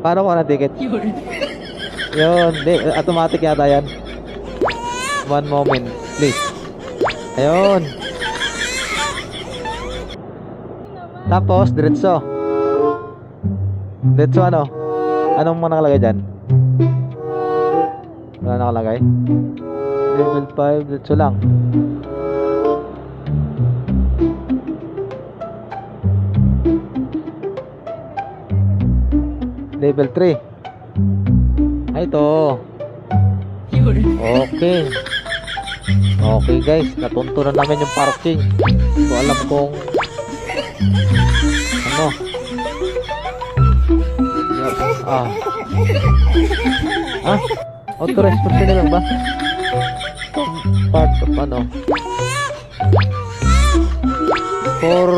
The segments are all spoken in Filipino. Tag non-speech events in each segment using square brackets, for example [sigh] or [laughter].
Paano ko na ticket? Yun, di, automatic yata yan. One moment, please. Ayun. Tapos, diretso. Diretso ano? Anong mga nakalagay dyan? Wala nakalagay? Level 5, diretso lang. Level 3. Ay, ito. Okay. Okay guys, natunto na namin yung parking. So alam kong ano. Yup, Ah. Ah? Authorized personnel lang ba? Part of ano? For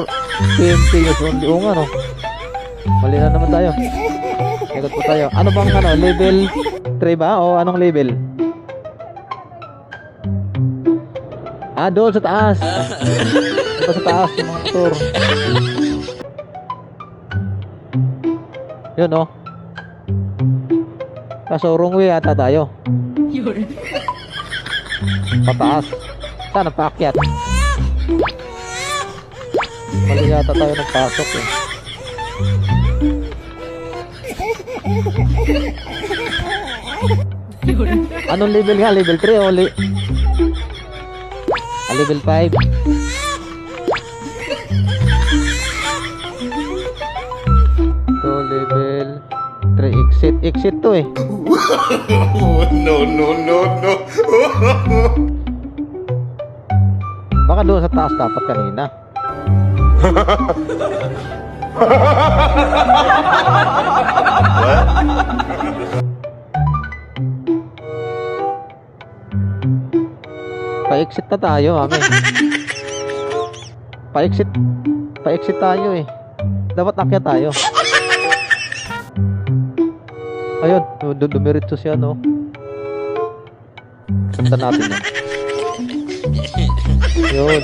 PMP only. Oo nga no. Mali na naman tayo. Ikot po tayo. Ano bang ano? Level 3 ba? O anong level? Ah, doon sa taas. Doon sa taas yung mga motor. Yun oh. Kaso wrong way ata tayo. Pataas. Saan ang paakyat? Mali yata tayo nagpasok eh. Anong level nga? Level 3 o li ah, level 5? To level 3 exit. Exit to eh. [laughs] No, no, no, no. Baka doon sa taas dapat kanina. [laughs] Pa-exit na tayo, mami. Pa-exit. Pa-exit tayo eh. Dapat akyat tayo. Ayun, du- dumiritso siya, no? Ganda natin yan. Yun.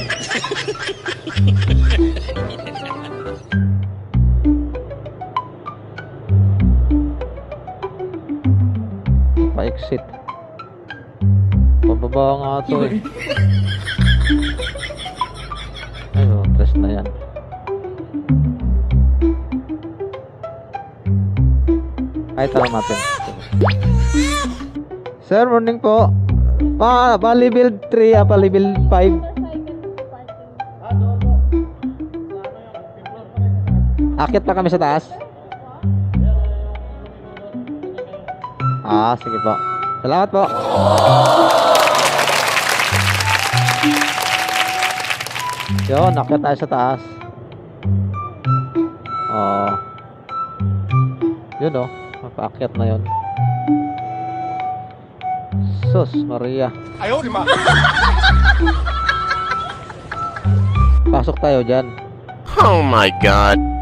Pa-exit. Pababa nga ito eh. Ayun, tres na yan. Ay, tara natin. Sir, morning po. Pa, pa level 3, ah, pa level 5. Akit pa kami sa taas. Ah, sige po. Salamat po. Yun, akit tayo sa taas. Oh. Yun oh, mapaakyat na yun. Sus, Maria. Ayaw, di ma. Pasok tayo dyan. Oh my God.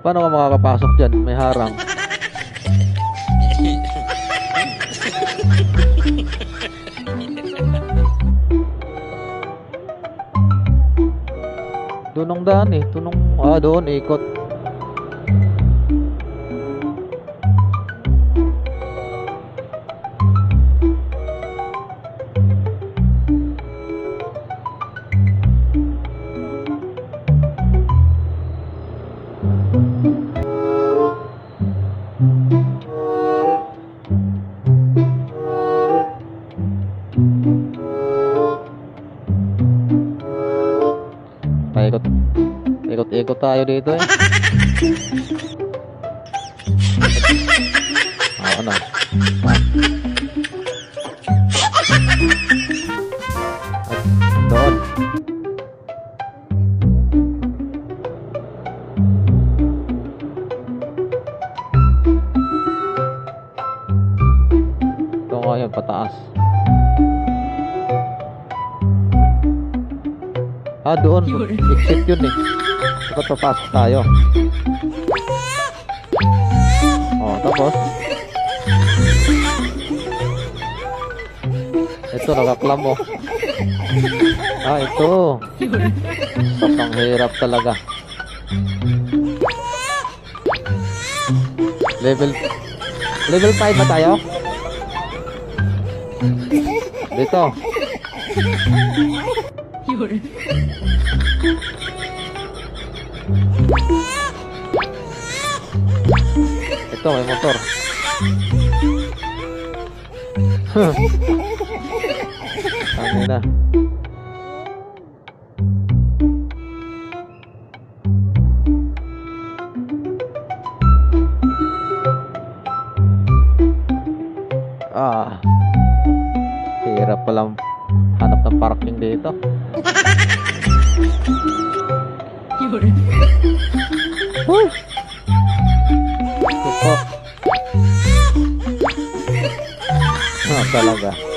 Paano ka makakapasok dyan? May harang. Doon ang daan eh. Tunong, ah doon, ikot. Tayo dito eh. [laughs] Ah, ano? Ah. At doon. Ito yun, pataas. Ah, doon. Exit yun eh. Dapat papasok tayo. Oh, tapos. Ito, nakaklam oh. Ah, ito. Sobrang hirap talaga. Level Level 5 ba tayo? Dito. Ito, may motor. Ano na. Ah. Hirap palang hanap ng parking dito. Uy! talaga.